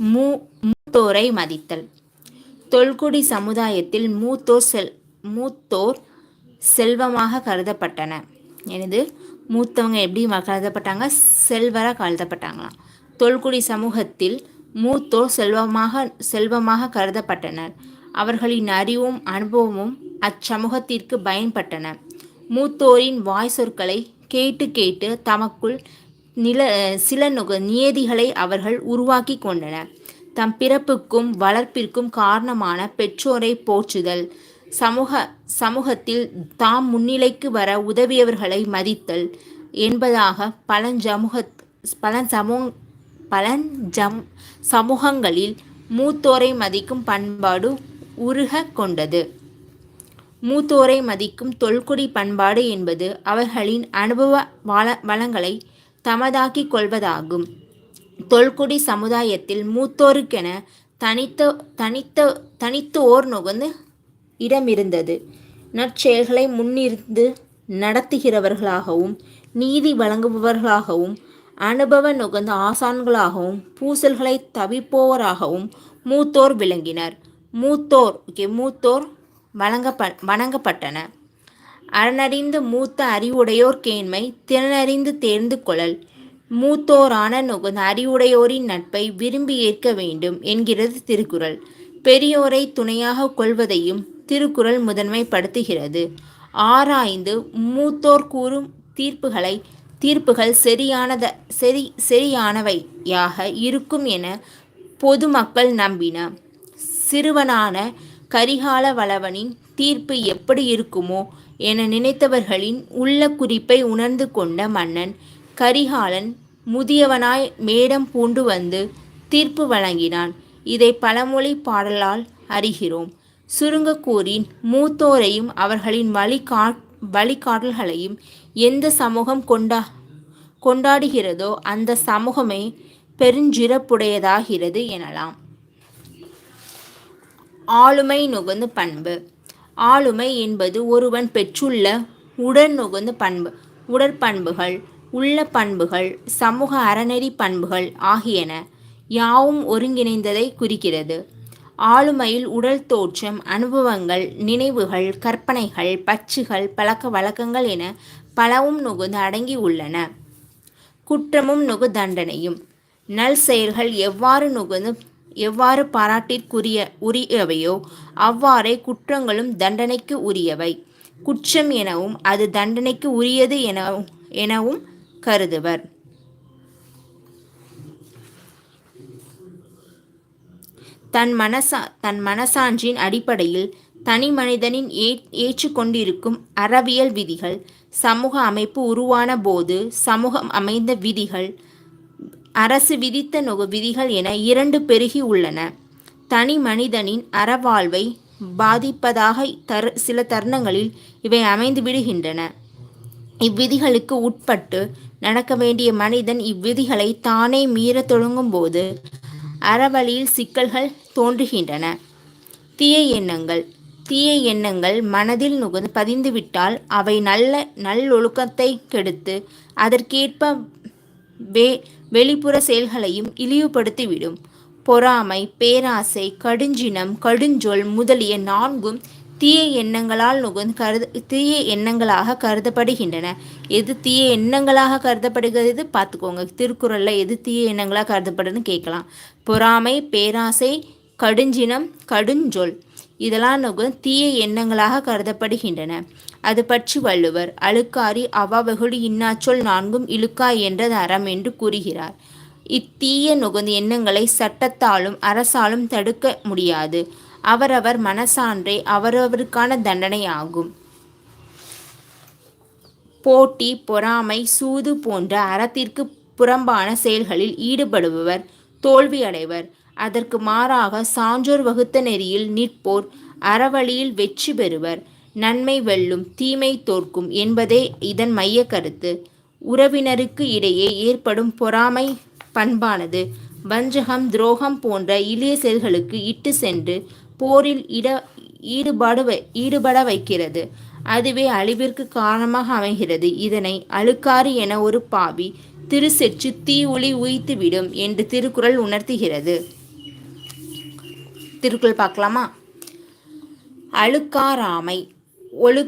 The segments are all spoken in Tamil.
மூ மூத்தோரை மதித்தல். தொல்குடி சமுதாயத்தில் மூத்தோர் செல் மூத்தோர் செல்வமாக கருதப்பட்டன. எனது மூத்தவங்க எப்படி கருதப்பட்டாங்க? செல்வராக கருதப்பட்டாங்களாம். தொல்குடி சமூகத்தில் மூத்தோர் செல்வமாக செல்வமாக கருதப்பட்டனர். அவர்களின் அறிவும் அனுபவமும் அச்சமூகத்திற்கு பயன்பட்டன. மூத்தோரின் வாய் சொற்களை கேட்டு கேட்டு தமக்குள் நில சில நுக நியதிகளை அவர்கள் உருவாக்கி கொண்டனர். தம் பிறப்புக்கும் வளர்ப்பிற்கும் காரணமான பெற்றோரை போற்றுதல். சமூக சமூகத்தில் தாம் முன்னிலைக்கு வர உதவியவர்களை மதித்தல் என்பதாக பழஞ்சமூக பழஞ்சமூ பழஞ்சம் சமூகங்களில் மூத்தோரை மதிக்கும் பண்பாடு உருக கொண்டது. மூத்தோரை மதிக்கும் தொல்குடி பண்பாடு என்பது அவர்களின் அனுபவ வள வளங்களை தமதாக்கிக் கொள்வதாகும். தொல்குடி சமுதாயத்தில் மூத்தோருக்கென தனித்த தனித்த தனித்து ஓர் நுகர்ந்து இடமிருந்தது. நற்செயல்களை முன்னிருந்து நடத்துகிறவர்களாகவும் நீதி வழங்குபவர்களாகவும் அனுபவ நுகர்ந்த ஆசான்களாகவும் பூசல்களை தவிப்போராகவும் மூத்தோர் விளங்கினர். மூத்தோர் ஓகே மூத்தோர் வழங்கப்ப வணங்கப்பட்டன. அறனறிந்து மூத்த அறிவுடையோர் கேண்மை திறனறிந்து தேர்ந்து கொள்ளல் மூத்தோரான நுகர்ந்த அறிவுடையோரின் நட்பை விரும்பி ஏற்க வேண்டும் என்கிறது திருக்குறள். பெரியோரை துணையாக கொள்வதையும் திருக்குறள் முதன்மைப்படுத்துகிறது. ஆராய்ந்து மூத்தோர் கூறும் தீர்ப்புகளை தீர்ப்புகள் சரியானத சரி சரியானவையாக இருக்கும் என பொதுமக்கள் நம்பின. சிறுவனான கரிகால வளவனின் தீர்ப்பு எப்படி இருக்குமோ என நினைத்தவர்களின் உள்ள குறிப்பை உணர்ந்து கொண்ட மன்னன் கரிகாலன் முதியவனாய் மேடம் பூண்டு வந்து தீர்ப்பு வழங்கினான். இதை பழமொழி பாடலால் அறிகிறோம். சுருங்கக்கூறின் மூத்தோரையும் அவர்களின் வழிகா வழிகாட்டல்களையும் எந்த சமூகம் கொண்டா கொண்டாடுகிறதோ அந்த சமூகமே பெருஞ்சிறப்புடையதாகிறது எனலாம். ஆளுமை நுகர்ந்து பண்பு. ஆளுமை என்பது ஒருவன் பெற்றுள்ள உடன் பண்பு உடற்பண்புகள் உள்ள பண்புகள் சமூக அறநெறி பண்புகள் ஆகியன யாவும் ஒருங்கிணைந்ததை குறிக்கிறது. ஆளுமையில் உடல் தோற்றம் அனுபவங்கள் நினைவுகள் கற்பனைகள் பச்சுகள் பழக்க வழக்கங்கள் என பலவும் நுகுந்து அடங்கி உள்ளன. குற்றமும் நுகு தண்டனையும் நல் செயல்கள் எவ்வாறு நுகுந்து எவ்வாறு பாராட்டிற்குரிய உரியவையோ அவ்வாறே குற்றங்களும் தண்டனைக்கு உரியவை. குற்றம் எனவும் அது தண்டனைக்கு உரியது எனவும் எனவும் கருதுவர். தன் மனசா தன் மனசான்றின் அடிப்படையில் தனி மனிதனின் ஏ ஏற்றுக்கொண்டிருக்கும் அறவியல் விதிகள் சமூக அமைப்பு உருவான போது சமூகம் அமைந்த விதிகள் அரசு விதித்த நுக விதிகள் என இரண்டு பெருகி உள்ளன. தனி மனிதனின் அறவாழ்வை பாதிப்பதாக தரு சில தருணங்களில் இவை அமைந்து விடுகின்றன. இவ்விதிகளுக்கு உட்பட்டு நடக்க வேண்டிய மனிதன் இவ்விதிகளை தானே மீறத் தொடங்கும்போது அறவழியில் சிக்கல்கள் தோன்றுகின்றன. தீய எண்ணங்கள். தீய எண்ணங்கள் மனதில் நுகர்ந்து பதிந்துவிட்டால் அவை நல்ல நல்லொழுக்கத்தை கெடுத்து அதற்கேற்ப வே வெளிப்புற செயல்களையும் இழிவுபடுத்திவிடும். பொறாமை பேராசை கடுஞ்சினம் கடுஞ்சொல் முதலிய நான்கும் தீய எண்ணங்களால் நுகர்ந்து கருது தீய எண்ணங்களாக கருதப்படுகின்றன. எது தீய எண்ணங்களாக கருதப்படுகிறது? பார்த்துக்கோங்க. திருக்குறளில் எது தீய எண்ணங்களாக கருதப்படுதுன்னு கேட்கலாம். பொறாமை பேராசை கடுஞ்சினம் கடுஞ்சொல். இதெல்லாம் நுகர்ந்து தீய எண்ணங்களாக கருதப்படுகின்றன. அது பற்றி வள்ளுவர் அழுக்காரி அவாவகுடி இன்னாச்சொல் நான்கும் இழுக்காய் என்றது அறம் என்று கூறுகிறார். இத்தீய நுகர்ந்த எண்ணங்களை சட்டத்தாலும் அரசாலும் தடுக்க முடியாது. அவரவர் மனசான்றே அவரவருக்கான தண்டனை ஆகும். போட்டி பொறாமை சூது போன்ற அறத்திற்கு புறம்பான செயல்களில் ஈடுபடுபவர் தோல்வியடைவர். அதற்கு மாறாக சான்றோர் வகுத்த நெறியில் நிற்போர். அறவழியில் வெற்றி பெறுவர். நன்மை வெல்லும் தீமை தோற்கும் என்பதே இதன் மைய கருத்து. உறவினருக்கு இடையே ஏற்படும் பொறாமை பண்பானது வஞ்சகம் துரோகம் போன்ற இளிய செயல்களுக்கு இட்டு சென்று போரில் இட ஈடுபாடு வை ஈடுபட வைக்கிறது. அதுவே அழிவிற்கு காரணமாக அமைகிறது. இதனை அழுக்காறு என ஒரு பாவி திருசெற்று தீ ஒளி உய்த்துவிடும் என்று திருக்குறள் உணர்த்துகிறது. திருக்குள் பார்க்கலாமா? அழுக்காராமை ஒழு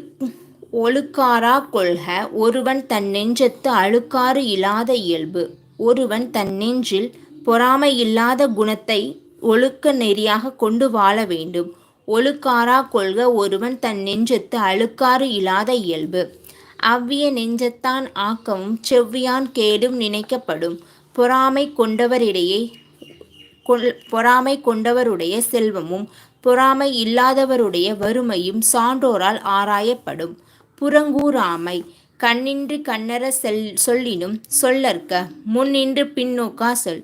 ஒழுக்காரா கொள்க ஒருவன் தன் நெஞ்சத்து அழுக்காறு இல்லாத இயல்பு ஒருவன் தன் நெஞ்சில் பொறாமை இல்லாத குணத்தை ஒழுக்க நெறியாக கொண்டு வாழ வேண்டும். ஒழுக்காரா கொள்க ஒருவன் தன் நெஞ்சத்து அழுக்காறு இல்லாத இயல்பு. அவ்விய நெஞ்சத்தான் ஆக்கமும் செவ்வியான் கேடும் நினைக்கப்படும். பொறாமை கொண்டவரிடையே பொறாமை கொண்டவருடைய செல்வமும் பொறாமை இல்லாதவருடைய வறுமையும் சான்றோரால் ஆராயப்படும். புறங்கூறாமை கண்ணின்று கண்ணற செல் சொல்லினும் சொல்லற்க முன்னின்று பின்னோக்கா சொல்.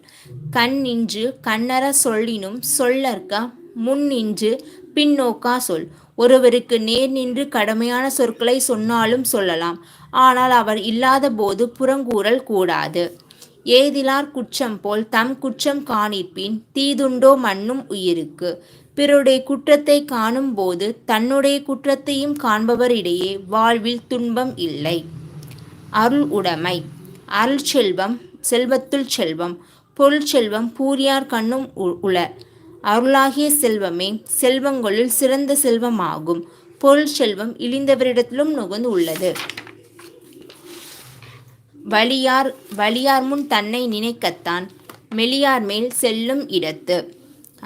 கண்ணின்று கண்ணற சொல்லினும் சொல்லற்க முன்னின்று பின்னோக்கா சொல். ஒருவருக்கு நேர் நின்று கடுமையான சொற்களை சொன்னாலும் சொல்லலாம் ஆனால் அவர் இல்லாத போது புறங்கூறல் கூடாது. ஏதிலார் குற்றம் போல் தம் குற்றம் காணிப்பின் தீதுண்டோ மண்ணும் உயிருக்கு. பிறருடைய குற்றத்தை காணும் போது தன்னுடைய குற்றத்தையும் காண்பவரிடையே வாழ்வில் துன்பம் இல்லை. அருள் உடைமை. அருள் செல்வம் செல்வத்துள் செல்வம் பொருள் செல்வம் பூரியார் கண்ணும் உள. அருளாகிய செல்வமே செல்வங்களுள் சிறந்த செல்வமாகும். பொருள் செல்வம் இழிந்தவரிடத்திலும் நுகர்ந்து உள்ளது. வலியார் வலியார் முன் தன்னை நினைக்கத்தான் மெலியார் மேல் செல்லும் இடத்து.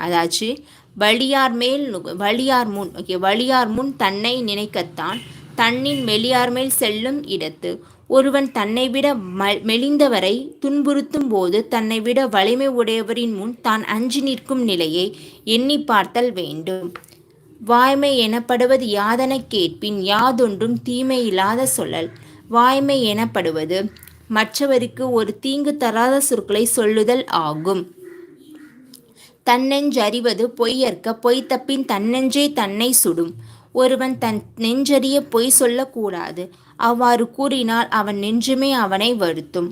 அதாச்சு வலியார் மேல் வலியார் முன் ஓகே வலியார் முன் தன்னை நினைக்கத்தான் தன்னின் மெலியார் மேல் செல்லும் இடத்து. ஒருவன் தன்னை விட மெலிந்தவரை துன்புறுத்தும் போது தன்னை விட வலிமை உடையவரின் முன் தான் அஞ்சு நிற்கும் நிலையை எண்ணி பார்த்தல் வேண்டும். வாய்மை எனப்படுவது யாதன கேட்பின் யாதொன்றும் தீமையில்லாத சொல்லல். வாய்மை எனப்படுவது மற்றவருக்கு ஒரு தீங்கு தராத சொற்களை சொல்லுதல் ஆகும். தன்னெஞ்சறிவது பொய்யற்க பொய் தப்பின் தன்னெஞ்சே தன்னை சுடும். ஒருவன் தன் நெஞ்சறிய பொய் சொல்லக்கூடாது. அவ்வாறு கூறினால் அவன் நெஞ்சுமே அவனை வருத்தும்.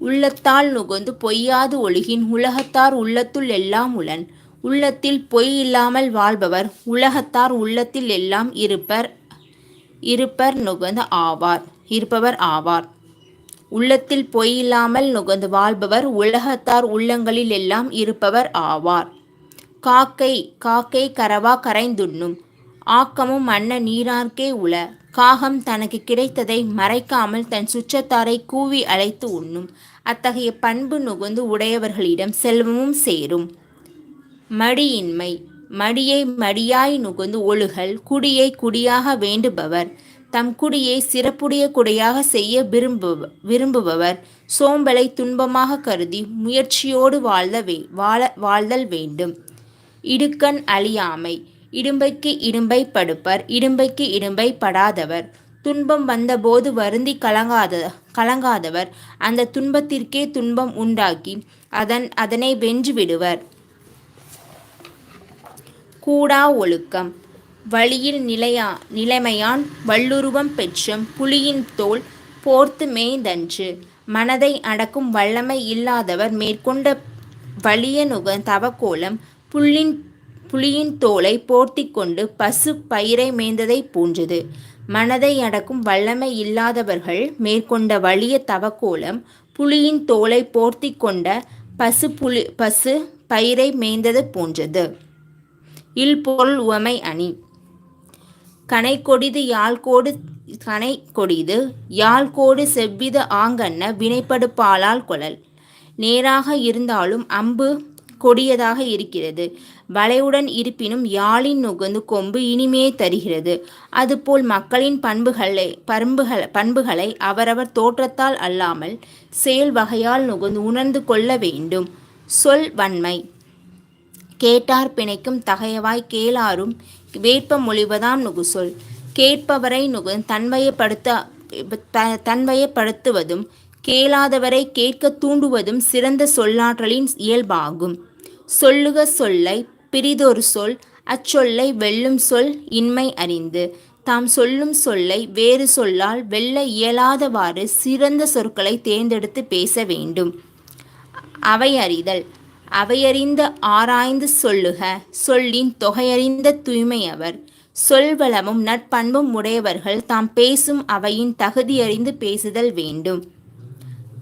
உள்ளத்தால் நுகர்ந்து பொய்யாது ஒழுகின் உலகத்தார் உள்ளத்துள் எல்லாம் உளன். உள்ளத்தில் பொய் இல்லாமல் வாழ்பவர் உலகத்தார் உள்ளத்தில் எல்லாம் இருப்பர் இருப்பர் நுகர்ந்து ஆவார் இருப்பவர் ஆவார். உள்ளத்தில் பொய் இல்லாமல் நுகர்ந்து வாழ்பவர் உலகத்தார் உள்ளங்களில் எல்லாம் இருப்பவர் ஆவார். காக்கை காக்கை கரவா கரைந்துண்ணும். ஆக்கமும் அன்ன நீரார்க்கே உள. காகம் தனக்கு கிடைத்ததை மறைக்காமல் தன் சுற்றத்தாரை கூவி அழைத்து உண்ணும். அத்தகைய பண்பு நுகர்ந்து உடையவர்களிடம் செல்வமும் சேரும். மடியின்மை. மடியை மடியாய் நுகர்ந்து ஒழுகல். குடியை குடியாக வேண்டுபவர். தம் குடியை சிறப்புடைய குடையாக செய்ய விரும்பு விரும்புபவர். சோம்பலை துன்பமாக கருதி முயற்சியோடு வாழ்த வே வாழ வாழ்தல் வேண்டும். இடுக்கண் அழியாமை. இடும்பைக்கு இடும்பை படுப்பர். இடும்பைக்கு இடும்பை படாதவர். துன்பம் வந்தபோது வருந்தி கலங்காத கலங்காதவர். அந்த துன்பத்திற்கே துன்பம் உண்டாக்கி அதன் அதனை வென்று விடுவர். கூடா ஒழுக்கம். வழியில் நிலையா நிலைமையான் வல்லுருவம் பெற்றும் புலியின் தோல் போர்த்து மேய்தன்று மனதை அடக்கும் வல்லமை இல்லாதவர் மேற்கொண்ட வலிய நுகன் தவக்கோலம் புல்லின் புலியின் தோலை போர்த்தி கொண்டு பசு பயிரை மேய்ந்ததைப் போன்றது. மனதை அடக்கும் வல்லமை இல்லாதவர்கள் மேற்கொண்ட வலிய தவக்கோலம் புலியின் தோலை போர்த்தி கொண்ட பசு புலி பசு பயிரை மேய்ந்தது போன்றது. இல்பொருள் உவமை அணி. கனை கொடிது யாழ்கோடு கனை கொடிது யாழ்கோடு செவ்வித ஆங்கண்ண வினைப்படுப்பாளால் கொழல். நேராக இருந்தாலும் அம்பு கொடியதாக இருக்கிறது. வளைவுடன் இருப்பினும் யாழின் நுகர்ந்து கொம்பு இனிமே தருகிறது. அதுபோல் மக்களின் பண்புகளை பண்புகள் பண்புகளை அவரவர் தோற்றத்தால் அல்லாமல் செயல் வகையால் நுகர்ந்து உணர்ந்து கொள்ள வேண்டும். சொல் வன்மை. கேட்டார் பிணைக்கும் தகையவாய் கேளாரும் வேட்ப மொழிவதாம் நுகுசொல். கேட்பவரை நுகு தன்வயப்படுத்த தன்வயப்படுத்துவதும் கேளாதவரை கேட்க தூண்டுவதும் சிறந்த சொல்லாற்றலின் இயல்பாகும். சொல்லுக சொல்லை பிரிதொரு சொல் அச்சொல்லை வெல்லும் சொல் இன்மை அறிந்து. தாம் சொல்லும் சொல்லை வேறு சொல்லால் வெல்ல இயலாதவாறு சிறந்த சொற்களை தேர்ந்தெடுத்து பேச வேண்டும். அவை அறிதல். அவையறிந்த ஆராய்ந்து சொல்லுக சொல்லின் தொகையறிந்த தூய்மையவர். சொல்வளமும் நட்பண்பும் உடையவர்கள் தாம் பேசும் அவையின் தகுதியறிந்து பேசுதல் வேண்டும்.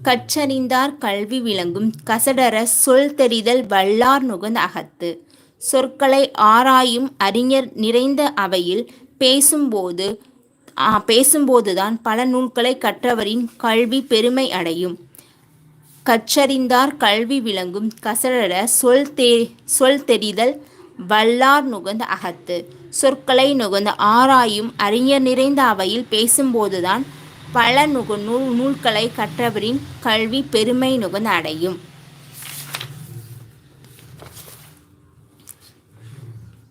கற்றறிந்தார் கல்வி விளங்கும் கசடர சொல் தெரிதல் வல்லார் நுகர்ந்த அகத்து. சொற்களை ஆராயும் அறிஞர் நிறைந்த அவையில் பேசும்போது பேசும்போதுதான் பல நூல்களை கற்றவரின் கல்வி பெருமை அடையும். கற்றறிந்தார் கல்வி விளங்கும் கசடர சொல் தே சொல் தெரிதல் வல்லார் நுகர்ந்த அகத்து. சொற்களை நுகர்ந்த ஆராயும் அறிஞர் நிறைந்த அவையில் பேசும்போதுதான் பல நுகு நூல் நூல்களை கற்றவரின் கல்வி பெருமை நுகர்ந்து அடையும்.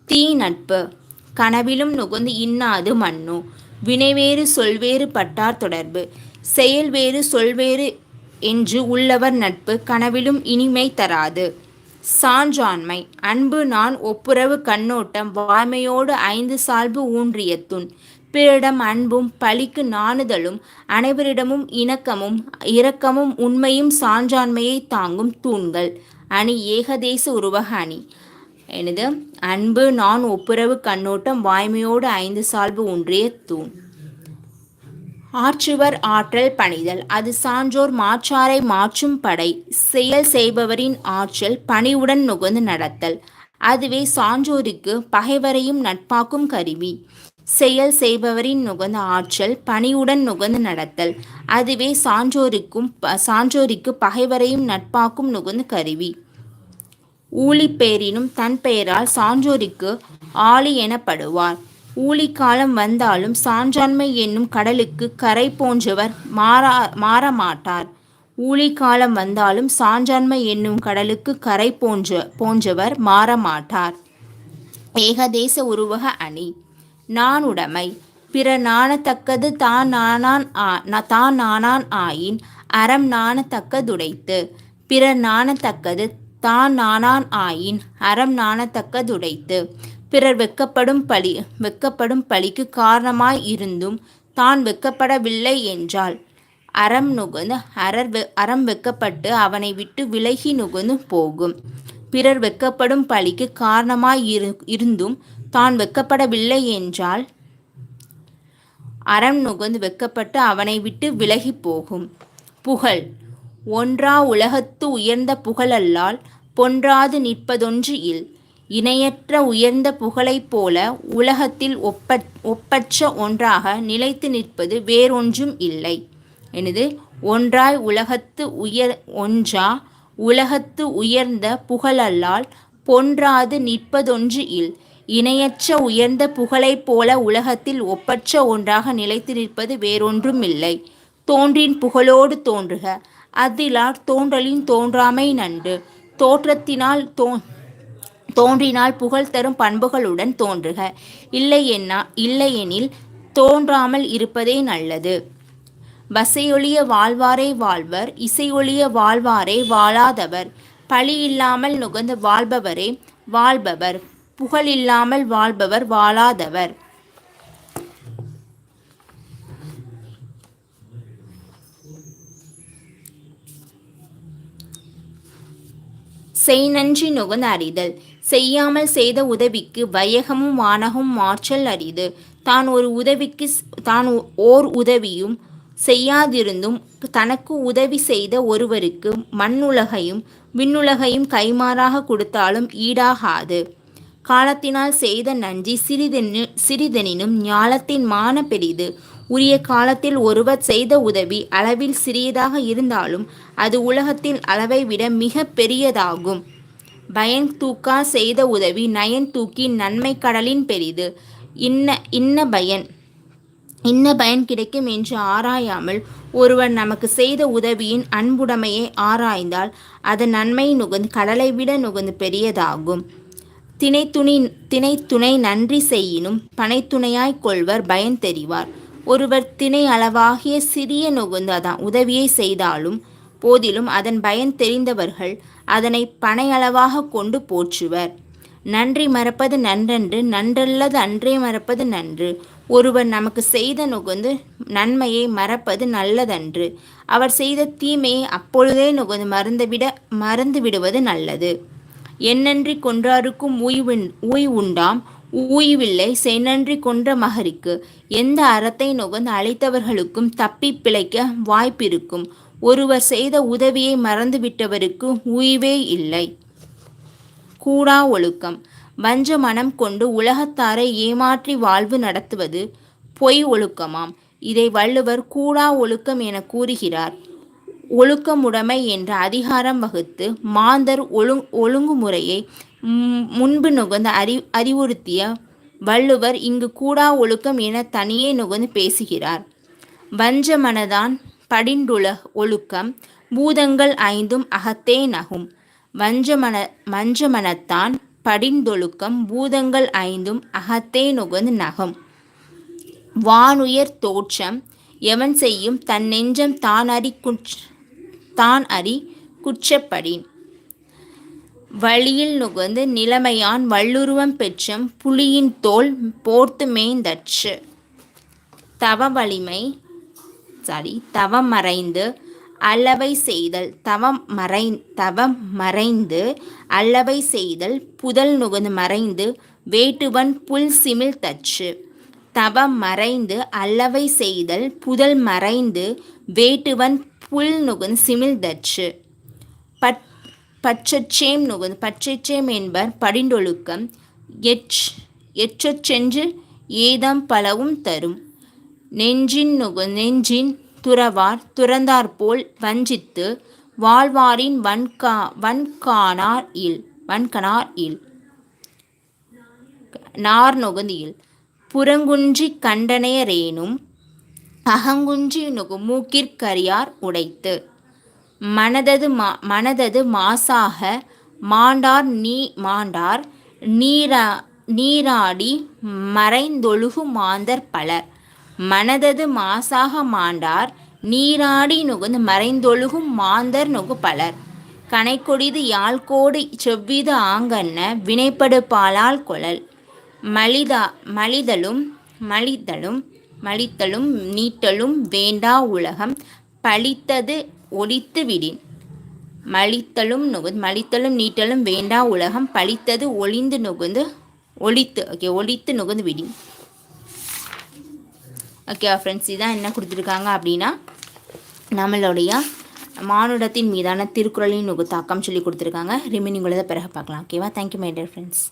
தீ நட்பு கனவிலும் நுகர்ந்து இன்னாது மண்ணு. வினைவேறு சொல்வேறு பட்டார் தொடர்பு. செயல்வேறு சொல்வேறு என்று உள்ளவர் நட்பு கனவிலும் இனிமை தராது. சான்றாண்மை அன்பு நான் ஒப்புரவு கண்ணோட்டம் வாய்மையோடு ஐந்து சால்பு ஊன்றிய ஊன்றியத்துன் பிறரிடம் அன்பும் பழிக்கு நாணுதலும் அனைவரிடமும் இணக்கமும் இரக்கமும் உண்மையும் சான்றாண்மையை தாங்கும் தூண்கள். அணி ஏகதேச உருவக அணி. எனது அன்பு நான் ஒப்புரவு கண்ணோட்டம் வாய்மையோடு ஐந்து சால்பு ஒன்றிய தூண். ஆற்றுவர் ஆற்றல் பணிதல். அது சான்றோர் மாற்றாரை மாற்றும் படை. செயல் செய்பவரின் ஆற்றல் பணிவுடன் நுகர்ந்து நடத்தல். அதுவே சான்றோருக்கு பகைவரையும் நட்பாக்கும் கருவி. செயல் செய்பவரின் நுகர்ந்த ஆற்றல் பணியுடன் நுகர்ந்து நடத்தல். அதுவே சான்றோருக்கும் ப- சான்றோருக்கு பகைவரையும் நட்பாக்கும் நுகர்ந்து கருவி. ஊழிப்பேரினும் தன் பெயரால் சான்றோருக்கு ஆளி எனப்படுவார். ஊழிக்காலம் வந்தாலும் சான்றாண்மை என்னும் கடலுக்கு கரை போன்றவர் மாறா மாறமாட்டார். ஊழிக்காலம் வந்தாலும் சான்றாண்மை என்னும் கடலுக்கு கரை போன்ற போன்றவர் மாறமாட்டார். ஏகதேச உருவக அணி. நான் உடைமை. பிற நாணத்தக்கது தான் நானான் ஆ- தான் நானான் ஆயின் அறம் நாணத்தக்கதுடைத்து. பிறர் நாணத்தக்கது தான் நானான் ஆயின் அறம் நாணத்தக்கதுடைத்து. பிறர் வெக்கப்படும் பழி வெக்கப்படும் பழிக்கு காரணமாய் இருந்தும் தான் வெக்கப்படவில்லை என்றால் அறம் நுகர்ந்து அறர் வெ அறம் வெக்கப்பட்டு அவனை விட்டு விலகி நுகர்ந்து போகும். பிறர் வெக்கப்படும் பழிக்கு காரணமாய் இரு இருந்தும் தான் வெக்கப்படவில்லை என்றால் அறம் நுகர்ந்து வெக்கப்பட்டு அவனை விட்டு விலகி போகும். புகழ் ஒன்றா உலகத்து உயர்ந்த புகழல்லால் பொன்றாது நிற்பதொன்று இல் இணையற்ற உயர்ந்த புகழைப் போல உலகத்தில் ஒப்ப ஒப்பற்ற ஒன்றாக நிலைத்து நிற்பது வேறொன்றும் இல்லை. எனது ஒன்றாய் உலகத்து உயர் ஒன்றா உலகத்து உயர்ந்த புகழல்லால் பொன்றாது நிற்பதொன்று இல். இணையற்ற உயர்ந்த புகழைப் போல உலகத்தில் ஒப்பற்ற ஒன்றாக நிலைத்து நிற்பது வேறொன்றும் இல்லை. தோன்றின் புகழோடு தோன்றுக. அதிலார் தோன்றலின் தோன்றாமை நன்று. தோற்றத்தினால் தோ தோன்றினால் புகழ் தரும் பண்புகளுடன் தோன்றுக. இல்லையென்னா இல்லையெனில் தோன்றாமல் இருப்பதே நல்லது. வசையொழிய வாழ்வாரே வாழ்வர் இசையொழிய வாழ்வாரே வாழாதவர். பழி இல்லாமல் நுகர்ந்து வாழ்பவரே வாழ்பவர் புகழ் இல்லாமல் வாழ்பவர் வாழாதவர். செய் நன்றி நுகர்ந்து அறிதல். செய்யாமல் செய்த உதவிக்கு வையகமும் வானகமும் மாற்றல் அரிது. தான் ஒரு உதவிக்கு தான் ஓர் உதவியும் செய்யாதிருந்தும் தனக்கு உதவி செய்த ஒருவருக்கு மண்ணுலகையும் விண்ணுலகையும் கைமாறாக கொடுத்தாலும் ஈடாகாது. காலத்தினால் செய்த நன்றி சிறிதெனி சிறிதெனினும் ஞாலத்தின் மான பெரிது. உரிய காலத்தில் ஒருவர் செய்த உதவி அளவில் சிறியதாக இருந்தாலும் அது உலகத்தின் அளவை விட மிக பெரியதாகும். பயன் தூக்கா செய்த உதவி நயன் தூக்கி நன்மை கடலின் பெரிது. இன்ன இன்ன பயன். இன்ன பயன் கிடைக்கும் என்று ஆராயாமல் ஒருவர் நமக்கு செய்த உதவியின் அன்புடைமையை ஆராய்ந்தால் அதன் நன்மை நுகர்ந்து கடலை விட நுகர்ந்து பெரியதாகும். திணைத்துணி திணைத்துணை நன்றி செய்யினும் பனைத்துணையாய் கொள்வர் பயன் தெரிவார். ஒருவர் திணை அளவாகிய சிறிய நுகர்ந்து அதான் உதவியை செய்தாலும் போதிலும் அதன் பயன் தெரிந்தவர்கள் அதனை பனையளவாக கொண்டு போற்றுவர். நன்றி மறப்பது நன்றன்று நன்றல்லது அன்றே மறப்பது நன்று. ஒருவர் நமக்கு செய்த நுகர்ந்து நன்மையை மறப்பது நல்லதன்று. அவர் செய்த தீமையை அப்பொழுதே நுகர்ந்து மறந்துவிட மறந்து விடுவது நல்லது. எண்ணன்றி கொன்றாருக்கும் ஊய்வின் ஊய் உண்டாம். ஊய்வில்லை செய்நன்றி கொன்ற மகரிக்கு. எந்த அறத்தை நுகர்ந்து அழைத்தவர்களுக்கும் தப்பி பிழைக்க வாய்ப்பிருக்கும். ஒருவர் செய்த உதவியை மறந்துவிட்டவருக்கு உய்வே இல்லை. கூடா ஒழுக்கம். வஞ்ச மனம் கொண்டு உலகத்தாரை ஏமாற்றி வாழ்வு நடத்துவது பொய் ஒழுக்கமாம். இதை வள்ளுவர் கூடா ஒழுக்கம் என கூறுகிறார். ஒழுக்கமுடைமை என்ற அதிகாரம் வகுத்து மாந்தர் ஒழுங் ஒழுங்குமுறையை முன்பு நுகர்ந்து அறி அறிவுறுத்திய வள்ளுவர் இங்கு கூடா ஒழுக்கம் என தனியே நுகர்ந்து பேசுகிறார். வஞ்ச மனதான் படிண்டுல ஒழுக்கம் பூதங்கள் ஐந்தும் அகத்தே நகும். வஞ்சமன மஞ்சமனத்தான் படிந்தொழுக்கம் பூதங்கள் ஐந்தும் அகத்தே நுகர்ந்து நகும். வானுயர் தோற்றம் எவன் செய்யும் தன் நெஞ்சம் தான் அறி குற்ற தான் அறி குற்றப்படின். வழியில் நுகர்ந்து நிலைமையான் வள்ளுருவம் பெற்றம் புலியின் தோல் போர்த்து மேய்ந்தற்று. தவ வலிமை சாரி தவம் மறைந்து அல்லவை செய்தல் தவம் மறை தவம் மறைந்து அல்லவை செய்தல் புதல் நுகர்ந்து மறைந்து வேட்டுவன் புல் சிமிழ் தச்சு. தவம் மறைந்து அல்லவை செய்தல் புதல் மறைந்து வேட்டுவன் புல் நுகர்ந்து சிமிழ்தற்று பட் பச்சச்சேம் நுகர்ந்து பச்சச்சேம் என்பர் படிண்டொழுக்கம் எச் எற்றச் சென்று ஏதம் பலவும் தரும். நெஞ்சின் நுகு நெஞ்சின் துறவார் துறந்தாற்போல் வஞ்சித்து வாழ்வாரின் வன்கா வன்கானார் இல் வன்கனார் இல். நார் நுகந்தியில் புறங்குன்றி கண்டனையரேனும் அகங்குன்றி நுகு மூக்கிற்கரியார் உடைத்து. மனதது மா மனதது மாசாக மாண்டார் நீ மாண்டார் நீரா நீராடி மறைந்தொழுகு மாந்தர் பலர். மனதது மாசாக மாண்டார் நீராடி நுகுந்து மறைந்தொழுகும் மாந்தர் நுகு பலர். கனைக்கொடிது யாழ்கோடு செவ்விது ஆங்கன்ன வினைப்படு பாலால் கொளல் மலிதா மலிதலும் மலிதலும் மலித்தலும் நீட்டலும் வேண்டா உலகம் பழித்தது ஒழித்து விடின். மலித்தலும் நுகுந்து மலித்தலும் நீட்டலும் வேண்டா உலகம் பழித்தது ஒளிந்து நுகுந்து ஒழித்து ஓகே ஒழித்து நுகுந்து விடின். ஓகே ஃப்ரெண்ட்ஸ் இதான் என்ன கொடுத்துருக்காங்க அப்படின்னா நம்மளுடைய மானுடத்தின் மீதான திருக்குறளின் நுகு தாக்கம் சொல்லி கொடுத்துருக்காங்க. ரிமைனிங் உள்ளதை பிறகு பார்க்கலாம். ஓகேவா தேங்க்யூ மை டியர் ஃப்ரெண்ட்ஸ்